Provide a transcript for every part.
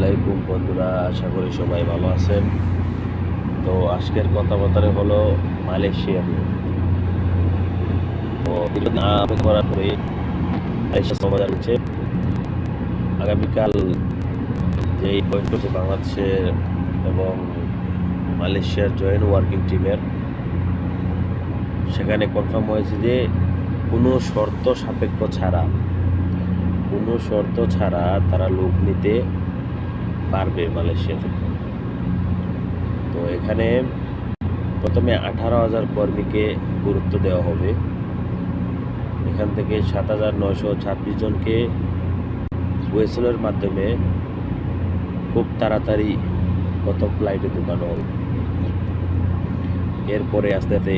আলাইকুম বন্ধুরা, আশা করি সবাই ভালো আছেন। তো আজকের কথাবার্তা হলো মালয়েশিয়া নিয়ে। তো করার পরে মালয়েশিয়া সমাধান হচ্ছে আগামীকাল যে পয়েন্ট করছে বাংলাদেশের এবং মালয়েশিয়ার জয়েন্ট ওয়ার্কিং টিমের সেখানে কনফার্ম হয়েছে যে কোনো শর্ত সাপেক্ষ ছাড়া, কোনো শর্ত ছাড়া তারা লোক নিতে পারবে মালয়েশিয়া থেকে। তো এখানে প্রথমে আঠারো হাজার কর্মীকে গুরুত্ব দেওয়া হবে। এখান থেকে সাত হাজার নয়শো ছাব্বিশ জনকে ওয়েসেলের মাধ্যমে খুব তাড়াতাড়ি প্রথম ফ্লাইটে ঢুকানো হবে। এরপরে আস্তে আস্তে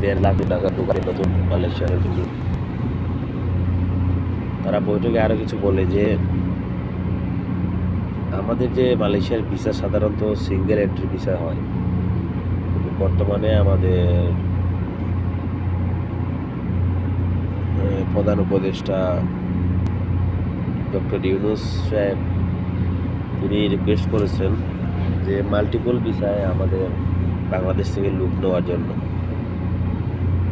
দেড় লাখ টাকা ঢুকাবে নতুন মালয়েশিয়ার। তারা বৈঠকে আরও কিছু বলে যে আমাদের যে মালয়েশিয়ার ভিসা সাধারণত সিঙ্গেল এন্ট্রি ভিসা হয় বর্তমানে আমাদের প্রধান উপদেষ্টা ডক্টর ইউনুস সাহেব, তিনি রিকোয়েস্ট করেছেন যে মাল্টিপল ভিসায় আমাদের বাংলাদেশ থেকে লুক নেওয়ার জন্য।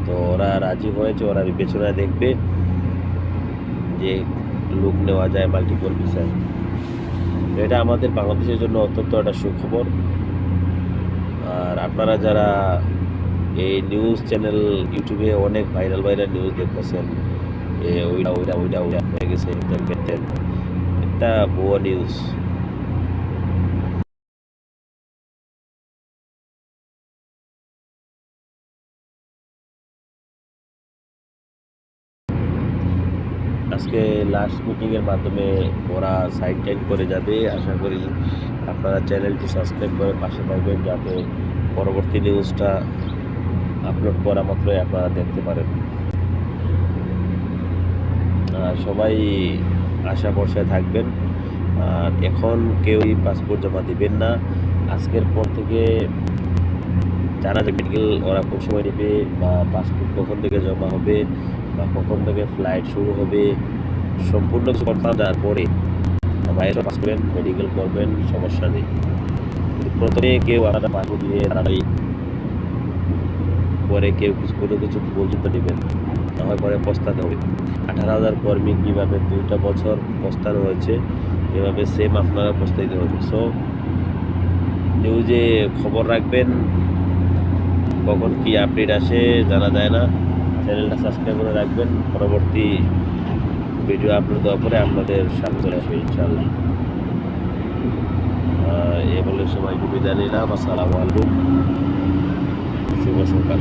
তো ওরা রাজি হয়েছে, ওরা বিবেচনায় দেখবে যে লুক নেওয়া যায় মাল্টিপল ভিসায়। এটা আমাদের বাংলাদেশের জন্য অত্যন্ত একটা সুখবর। আর আপনারা যারা এই নিউজ চ্যানেল ইউটিউবে অনেক ভাইরাল ভাইরাল নিউজ দেখতেছেন ওইটা ওইটা ওইটা ওইটা হয়ে গেছে এটা ভুয়া নিউজ আজকে লাস্ট মিটিংয়ের মাধ্যমে ওরা সাইড টাইড করে যাবে। আশা করি আপনারা চ্যানেলটি সাবস্ক্রাইব করে পাশে থাকবেন যাতে পরবর্তী নিউজটা আপলোড করা মাত্রই আপনারা দেখতে পারেন। সবাই আশা ভরসায় থাকবেন। আর এখন কেউই পাসপোর্ট জমা দিবেন না। আজকের পর থেকে জানা যাবে মেডিকেল ওরা কোন সময় নেবে বা পাসপোর্ট কখন থেকে জমা হবে। বা কখন থেকে ফ্লাইট শুরু হবে, সম্পূর্ণ কিছু কনফার্ম পরে বাইরে পাস করবেন মেডিকেল করবেন, সমস্যা নেই। প্রথমে কেউ আলাদা পাসপোর্ট দিয়ে তাড়াতাড়ি পরে কেউ কিছু, কোনো কিছু বলতে নেবেন না হয় পরে পস্তাতে হবে। আঠারো হাজার কর্মী কীভাবে দুইটা বছর পস্তানো হয়েছে এভাবে সেম আপনারা পস্তাইতে হবে। সো নিউজে খবর রাখবেন, কখন কি আপডেট আসে জানা যায় না। চ্যানেলটা সাবস্ক্রাইব করে রাখবেন। পরবর্তী ভিডিও আপলোড দেওয়ার পরে আপনাদের সামনে চলে আসবে ইনশাল্লাহ এ বলে সবাইকে বিদায় নিলাম। আসসালামু আলাইকুম। শুভ সকাল।